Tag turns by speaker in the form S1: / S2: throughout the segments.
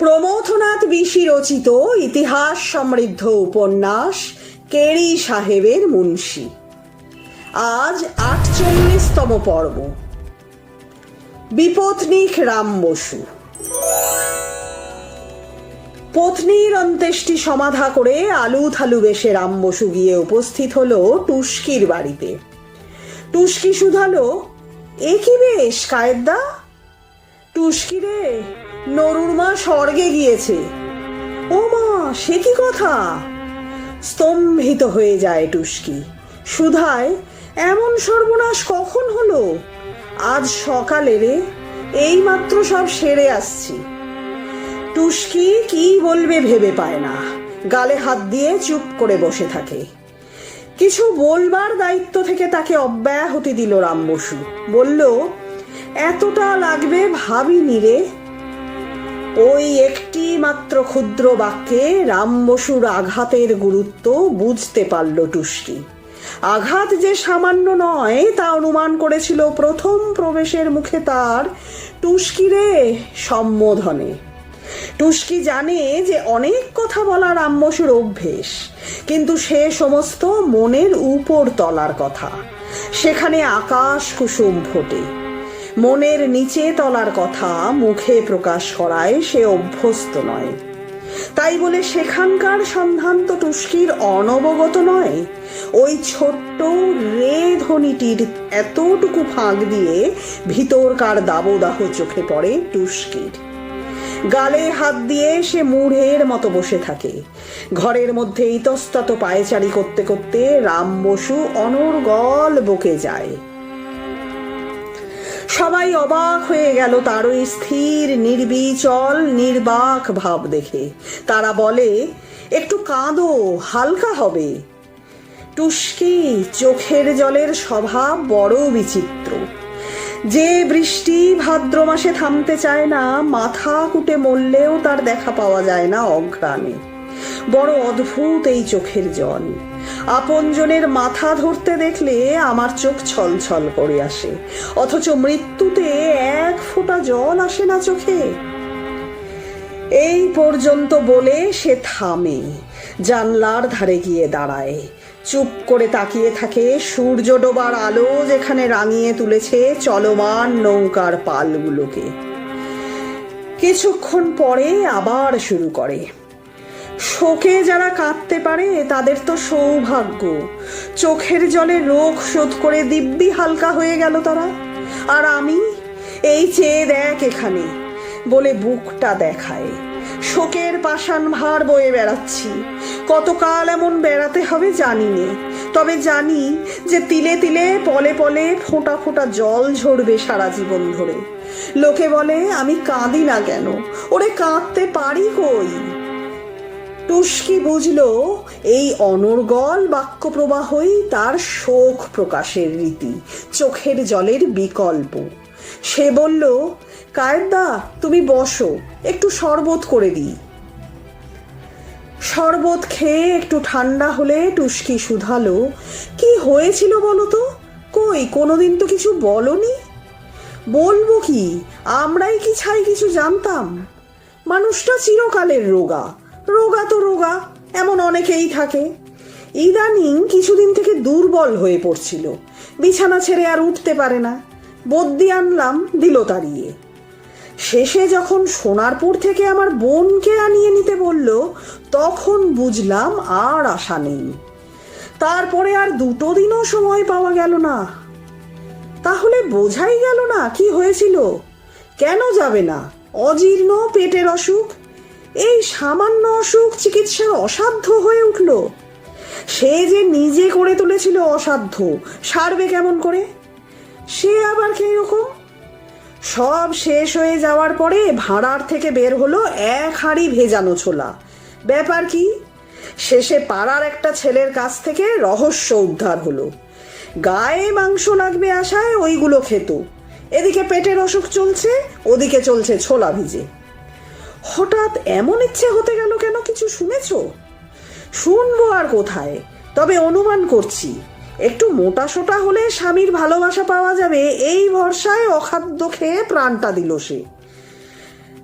S1: প্রমথনাথ বিশি রচিত ইতিহাস সমৃদ্ধ উপন্যাস কেরি সাহেবের মুন্সি। আজ আটচল্লিশতম পর্ব। বিপত্নিক রাম বসু। পত্নীর অন্ত্যেষ্টি সমাধা করে আলু থালু বেশে রাম বসু গিয়ে উপস্থিত হলো টুস্কির বাড়িতে। টুস্কি শুধালো, এ কি বেশ, কায়েদদা? টুস্কি রে নরুর মা স্বর্গে গিয়েছে। ও মা, সে কি কথা? স্তম্ভিত হয়ে যায় টুস্কি। সুধায়, এমন সর্বনাশ কখন হলো? আজ সকালে রে এই মাত্র সব সেরে আসছি। টুস্কি কি বলবে ভেবে পায় না। গালে হাত দিয়ে চুপ করে বসে থাকে। কিছু বলবার দায়িত্ব থেকে তাকে অব্যাহতি দিল রাম বসু। বলল, এতটা লাগবে ভাবিনি রে ওই একটি মাত্র ক্ষুদ্র বাক্যে রাম বসুর আঘাতের গুরুত্ব বুঝতে পারল টুস্কি। আঘাত যে সামান্য নয়, তা অনুমান করেছিল প্রথম প্রবেশের মুখে তার টুস্কিরে সম্বোধনে। টুস্কি জানে যে অনেক কথা বলা রামবসুর অভ্যেস, কিন্তু সে সমস্ত মনের উপর তলার কথা। সেখানে আকাশ কুসুম ফোটে মনের নিচে তলার কথা মুখে প্রকাশ করায় সে অভ্যস্ত নয়। তাই বলে সেখানকার সন্ধান তো টুস্কির অনবগত নয়। ওই ছোট্ট রে ধ্বনিটির এতটুকু ফাঁক দিয়ে ভিতরকার দাবদাহ চোখে পড়ে টুস্কির। গালে হাত দিয়ে সে মূঢ়ের মতো বসে থাকে। ঘরের মধ্যে ইতস্তত পায়চারি করতে করতে রাম বসু অনর্গল বকে যায়। সবাই অবাক হয়ে গেল তার ওই স্থির, নির্বিচল, নির্বাক ভাব দেখে। তারা বলে, একটু কাঁদো, হালকা হবে। টুস্কি, চোখের জলের স্বভাব বড় বিচিত্র। যে বৃষ্টি ভাদ্র মাসে থামতে চায় না, মাথা কুটে মরলেও তার দেখা পাওয়া যায় না অঘ্রাণে বড় অদ্ভুত এই চোখের জল। আপনজনের মাথা ধরতে দেখলে আমার চোখ ছলছল করে আসে। অথচ মৃত্যুতে এক ফোঁটা জল আসে না চোখে। এই পর্যন্ত বলে সে থামে, জানলার ধারে গিয়ে দাঁড়ায়। চুপ করে তাকিয়ে থাকে, সূর্য ডোবার আলো যেখানে রাঙিয়ে তুলেছে চলমান নৌকার পালগুলোকে। কিছুক্ষণ পরে আবার শুরু করে। শোকে যারা কাঁদতে পারে, তাদের তো সৌভাগ্য। চোখের জলে রোগ শোধ করে দিব্যি হালকা হয়ে গেল তারা। আর আমি, এই চেয়ে দেখ এখানে, বলে বুকটা দেখায়। শোকের পাষাণ ভার বয়ে বেড়াচ্ছি। কতকাল এমন বেড়াতে হবে জানি নে। তবে জানি যে তিলে তিলে, পলে পলে ফোঁটা ফোঁটা জল ঝরবে সারা জীবন ধরে। লোকে বলে, আমি কাঁদি না কেন? ওরে কাঁদতে পারি কই? টুস্কি বুঝল, এই অনর্গল বাক্য প্রবাহই তার শোক প্রকাশের রীতি, চোখের জলের বিকল্প। সে বলল, কায়েদা, তুমি বসো, একটু শরবত করে দিই। শরবত খেয়ে একটু ঠান্ডা হলে টুস্কি শুধালো, কি হয়েছিল বলো তো? কই, কোনোদিন তো কিছু বলনি? বলব কি, আমরাই কি ছাই কিছু জানতাম? মানুষটা চিরকালের রোগা রোগা তো রোগা, এমন অনেকেই থাকে। ইদানিং কিছুদিন থেকে দুর্বল হয়ে পড়ছিল। বিছানা ছেড়ে আর উঠতে পারে না। বদ্যি আনলাম দিল তাড়িয়ে শেষে যখন সোনারপুর থেকে আমার বোনকে আনিয়ে নিতে বলল, তখন বুঝলাম আর আশা নেই। তারপরে আর দুটো দিনও সময় পাওয়া গেল না। তাহলে বোঝাই গেল না কি হয়েছিল? কেন যাবে না? অজীর্ণ পেটের অসুখ? এই সামান্য অসুখ চিকিৎসার অসাধ্য হয়ে উঠল। সে যে নিজে করে তুলেছিল অসাধ্য, সারবে কেমন করে? সে আবার কে রকম সব শেষ হয়ে যাওয়ার পরে ভাড়ার থেকে বের হলো এক হাঁড়ি ভেজানো ছোলা। ব্যাপার কি? শেষে পাড়ার একটা ছেলের কাছ থেকে রহস্য উদ্ধার হলো। গায়ে মাংস লাগবে আশায় ওইগুলো খেত। এদিকে পেটের অসুখ চলছে, ওদিকে চলছে ছোলা ভিজে। হঠাৎ এমন ইচ্ছে হতে গেল কেন কিছু শুনেছ? শুনব আর কোথায়? তবে অনুমান করছি, একটু মোটা সোটা হলে স্বামীর ভালোবাসা পাওয়া যাবে, এই ভরসায় অখাদ্য খেয়ে প্রাণটা দিল সে।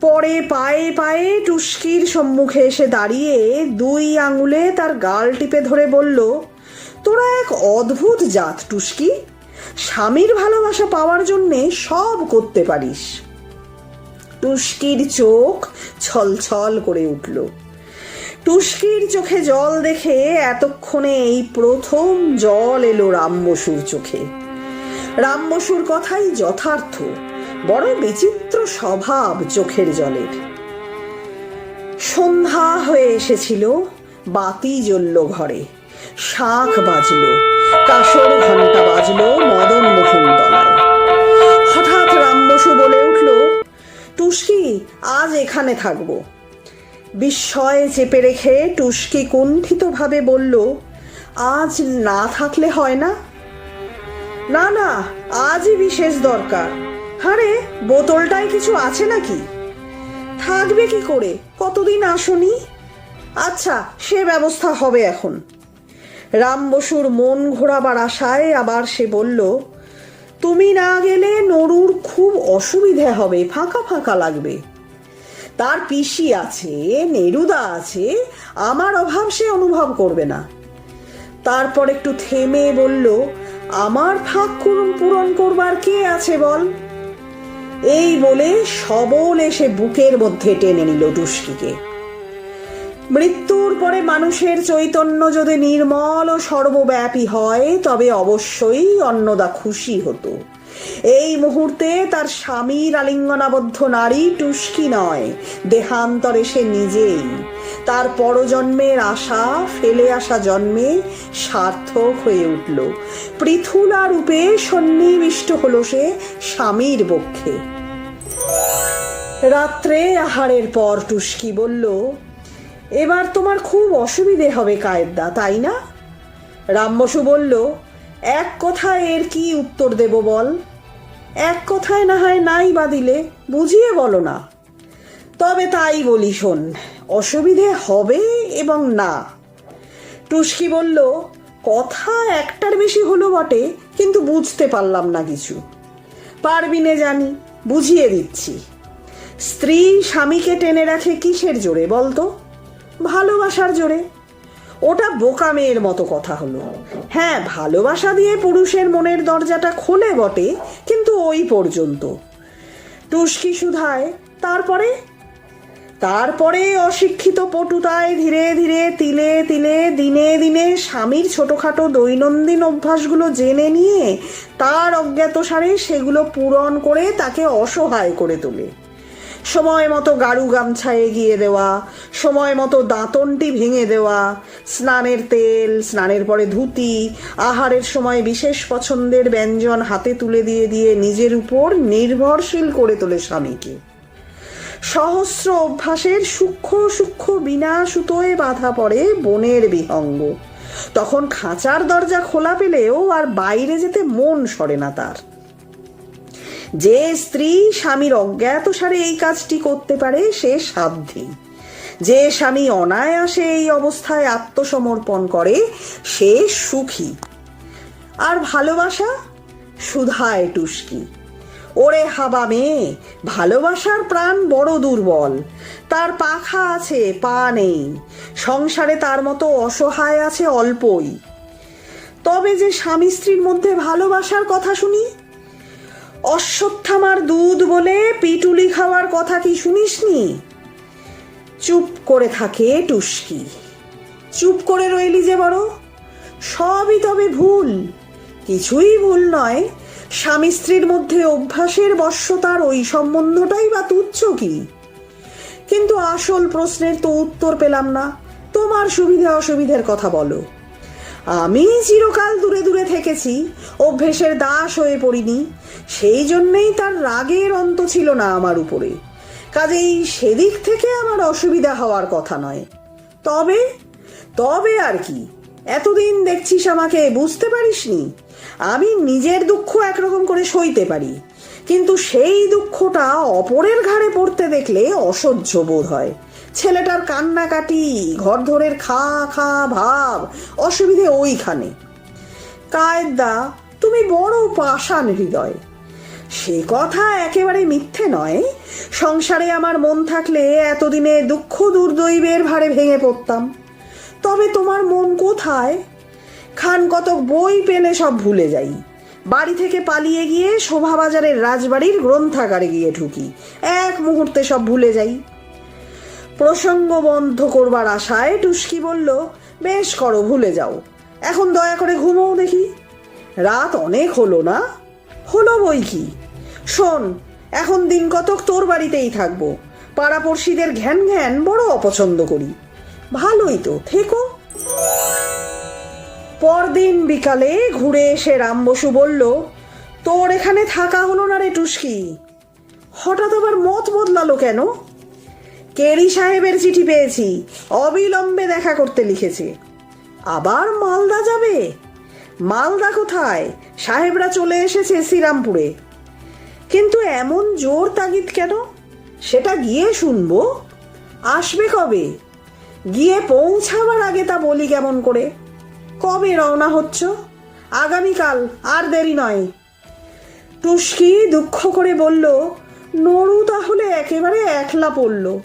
S1: পরে পায়ে পায়ে টুস্কির সম্মুখে এসে দাঁড়িয়ে দুই আঙুলে তার গাল টিপে ধরে বলল, তোরা এক অদ্ভুত জাত টুস্কি। স্বামীর ভালোবাসা পাওয়ার জন্যে সব করতে পারিস। টুস্কির চোখ ছলছল করে উঠল। টুস্কির চোখে জল দেখে এতক্ষণে এই প্রথম জল এলো রামবসুর চোখে। রামবসুর কথাই যথার্থ, বড় বিচিত্র স্বভাব চোখের জলের। সন্ধ্যা হয়ে এসেছিল, বাতি জ্বলল ঘরে শাঁখ বাজলো, কাসর ঘণ্টা বাজলো মদন মোহন তলায়। হঠাৎ রামবসু বলে উঠল টুস্কি আজ এখানে থাকব। বিস্ময়ে চেপে রেখে টুস্কি কুণ্ঠিতভাবে বলল, আজ না থাকলে হয় না? না না, আজই বিশেষ দরকার। আরে, বোতলটায় কিছু আছে নাকি? থাকবে কি করে? কতদিন আসনি? আচ্ছা সে ব্যবস্থা হবে এখন। রাম বসুর মন ঘোরাবার আশায় আবার সে বলল তুমি না গেলে নরুর খুব অসুবিধে হবে, ফাঁকা ফাঁকা লাগবে। তার পিসি আছে, নেরুদা আছে, আমার অভাব সে অনুভব করবে না। তারপর একটু থেমে বলল, আমার ফাঁক পূরণ করবার কে আছে বল? এই বলে সবল এসে বুকের মধ্যে টেনে নিল টুস্কিকে মৃত্যুর পরে মানুষের চৈতন্য যদি নির্মল ও সর্বব্যাপী হয়, তবে অবশ্যই অন্নদা খুশি হতো। এই মুহূর্তে তার স্বামীর আলিঙ্গনাবদ্ধ নারী টুস্কি নয়, দেহান্তরে সে নিজেই। তার পরজন্মের আশা, ফেলে আসা জন্মে সার্থক হয়ে উঠল। পৃথুলা রূপে সন্নিবিষ্ট হলো সে স্বামীর পক্ষে। রাত্রে আহারের পর টুস্কি বলল এবার তোমার খুব অসুবিধে হবে কায়েদা, তাই না? রামবসু বলল, এক কথায় এর কি উত্তর দেব বল? এক কথায় না হয় নাই বা দিলে, বুঝিয়ে বলো না। তবে তাই বলি শোন, অসুবিধে হবে এবং না। টুস্কি বলল, কথা একটার বেশি হলো বটে, কিন্তু বুঝতে পারলাম না কিছু। পারবি নে জানি, বুঝিয়ে দিচ্ছি। স্ত্রী স্বামীকে টেনে রাখে কিসের জোরে বলতো? ভালোবাসার জোরে। ওটা বোকা মেয়ের মতো কথা হলো। হ্যাঁ ভালোবাসা দিয়ে পুরুষের মনের দরজাটা খোলে বটে, কিন্তু ওই পর্যন্ত। টুস্কি সুধায়, তারপরে? তারপরে অশিক্ষিত পটুতায় ধীরে ধীরে, তিলে তিলে, দিনে দিনে স্বামীর ছোটখাটো দৈনন্দিন অভ্যাসগুলো জেনে নিয়ে, তার অজ্ঞাতসারে সেগুলো পূরণ করে তাকে অসহায় করে তোলে। সময় মতো গাড়ু গামছা এগিয়ে দেওয়া, সময় মতো দাঁতনটি ভেঙে দেওয়া, স্নানের তেল, স্নানের পরে ধুতি, আহারের সময় বিশেষ পছন্দের ব্যঞ্জন হাতে তুলে দিয়ে দিয়ে নিজের উপর নির্ভরশীল করে তোলে স্বামীকে। সহস্র অভ্যাসের সূক্ষ্ম সূক্ষ্ম বিনা সুতোয় বাধা পড়ে বনের বিহঙ্গ। তখন খাঁচার দরজা খোলা পেলেও আর বাইরে যেতে মন সরে না তার। যে স্ত্রী স্বামীর অজ্ঞাতসারে এই কাজটি করতে পারে, সে সাধ্যী যে স্বামী অনায়াসে এই অবস্থায় আত্মসমর্পণ করে, সে সুখী। আর ভালোবাসা সুধায় টুস্কি। ওরে হাবা মেয়ে, ভালোবাসার প্রাণ বড় দুর্বল। তার পাখা আছে, পা নেই। সংসারে তার মতো অসহায় আছে অল্পই। তবে যে স্বামী স্ত্রীর মধ্যে ভালোবাসার কথা শুনি অশ্বত্থামার দুধ বলে পিটুলি খাওয়ার কথা কি শুনিসনি? চুপ করে থাকে টুস্কি। চুপ করে রইলি যে বড়? সবই তবে ভুল। কিছুই ভুল নয়। স্বামী স্ত্রীর মধ্যে অভ্যাসের বশ্যতার ওই সম্বন্ধটাই বা তুচ্ছ কি? কিন্তু আসল প্রশ্নের তো উত্তর পেলাম না। তোমার সুবিধে অসুবিধের কথা বলো। আমি চিরকাল দূরে দূরে থেকেছি, অভ্যেসের দাস হয়ে পড়িনি, সেই জন্যেই তার রাগের অন্ত ছিল না আমার উপরে। কাজেই সেদিক থেকে আমার অসুবিধা হওয়ার কথা নয়। তবে তবে আর কি, এতদিন দেখছিস আমাকে, বুঝতে পারিসনি? আমি নিজের দুঃখ একরকম করে সইতে পারি, কিন্তু সেই দুঃখটা অপরের ঘাড়ে পড়তে দেখলে অসহ্য বোধ হয়। ছেলেটার কান্নাকাটি ঘর ধরের খা খা ভাব, অসুবিধে ওইখানে। কায়দা, তুমি বড় পাষাণ হৃদয়। সে কথা একেবারে মিথ্যে নয়। সংসারে আমার মন থাকলে এতদিনে দুঃখ দুর্দৈবের ভারে ভেঙে পড়তাম। তবে তোমার মন কোথায়? খান কতক বই পেলে সব ভুলে যাই। বাড়ি থেকে পালিয়ে গিয়ে শোভাবাজারের রাজবাড়ির গ্রন্থাগারে গিয়ে ঢুকি। এক মুহূর্তে সব ভুলে যাই। প্রসঙ্গ বন্ধ করবার আশায় টুস্কি বলল, বেশ করো, ভুলে যাও। এখন দয়া করে ঘুমোও দেখি। রাত অনেক হলো না? হলো বই কি? শোন, এখন দিন কতক তোর বাড়িতেই থাকব। পাড়াপড়শিদের ঘ্যান ঘ্যান বড় অপছন্দ করি। ভালোই তো, থেকো। পরদিন বিকালে ঘুরে এসে রাম বসু বলল, তোর এখানে থাকা হলো না রে টুস্কি? হঠাৎ আবার মত বদলালো কেন? কেরি সাহেবের চিঠি পেয়েছি। অবিলম্বে দেখা করতে লিখেছে। আবার মালদা যাবে? মালদা কোথায়? সাহেবরা চলে এসেছে শ্রীরামপুরে। কিন্তু এমন জোর তাগিদ কেন? সেটা গিয়ে শুনব। আসবে কবে? গিয়ে পৌঁছাবার আগে তা বলি কেমন করে? কবে রওনা হচ্ছ? আগামীকাল আর দেরি নয়। টুস্কি দুঃখ করে বলল নড়ু তাহলে একেবারে একলা পড়ল।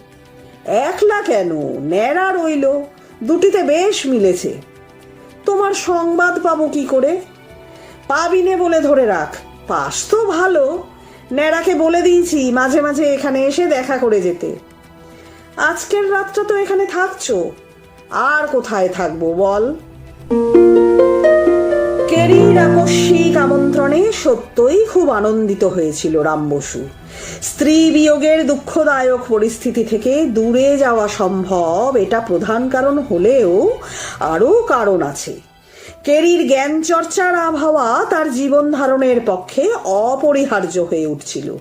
S1: একলা কেন? ন্যাড়া রইল। দুটিতে বেশ মিলেছে। তোমার সংবাদ পাবো কি করে? পাবিনে বলে ধরে রাখ। পাস তো ভালো। ন্যাড়াকে বলে দিয়েছি মাঝে মাঝে এখানে এসে দেখা করে যেতে। আজকের রাতটা তো এখানে থাকছো। আর কোথায় থাকব বল? কেরির আকস্মিক আমন্ত্রণে সত্যই খুব আনন্দিত হয়েছিল রাম বসু। স্ত্রী বিয়োগের দুঃখদায়ক পরিস্থিতি থেকে দূরে যাওয়া সম্ভব, এটা প্রধান কারণ হলেও আরও কারণ আছে। কেরির জ্ঞান চর্চার আবহাওয়া তার জীবন ধারণের পক্ষে অপরিহার্য হয়ে উঠছিল।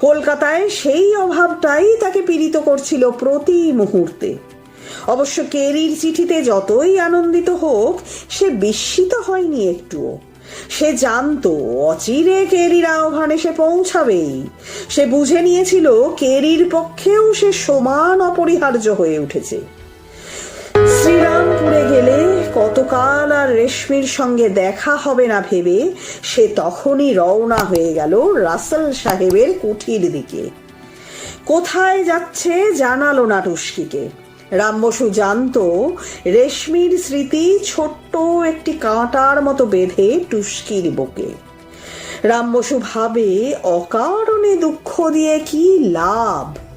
S1: কলকাতায় সেই অভাবটাই তাকে পীড়িত করছিল প্রতি মুহূর্তে। অবশ্য কেরির চিঠিতে যতই আনন্দিত হোক, সে বিস্মিত হয়নি একটুও। সে জানতো অচিরে কেরির আহ্বানে সে পৌঁছাবেই। সে বুঝে নিয়েছিল কেরির পক্ষেও সে সমান অপরিহার্য হয়ে উঠেছে। শ্রীরামপুরে গেলে কতকাল আর রেশমির সঙ্গে দেখা হবে না ভেবে সে তখনই রওনা হয়ে গেল রাসেল সাহেবের কুঠির দিকে। কোথায় যাচ্ছে জানালো না টুস্কিকে। রামবসু জানত, রেশমির স্মৃতি ছোট্ট একটি কাঁটার মতো বেঁধে টুস্কির বুকে। রামবসু ভাবে, অকারণে দুঃখ দিয়ে কি লাভ?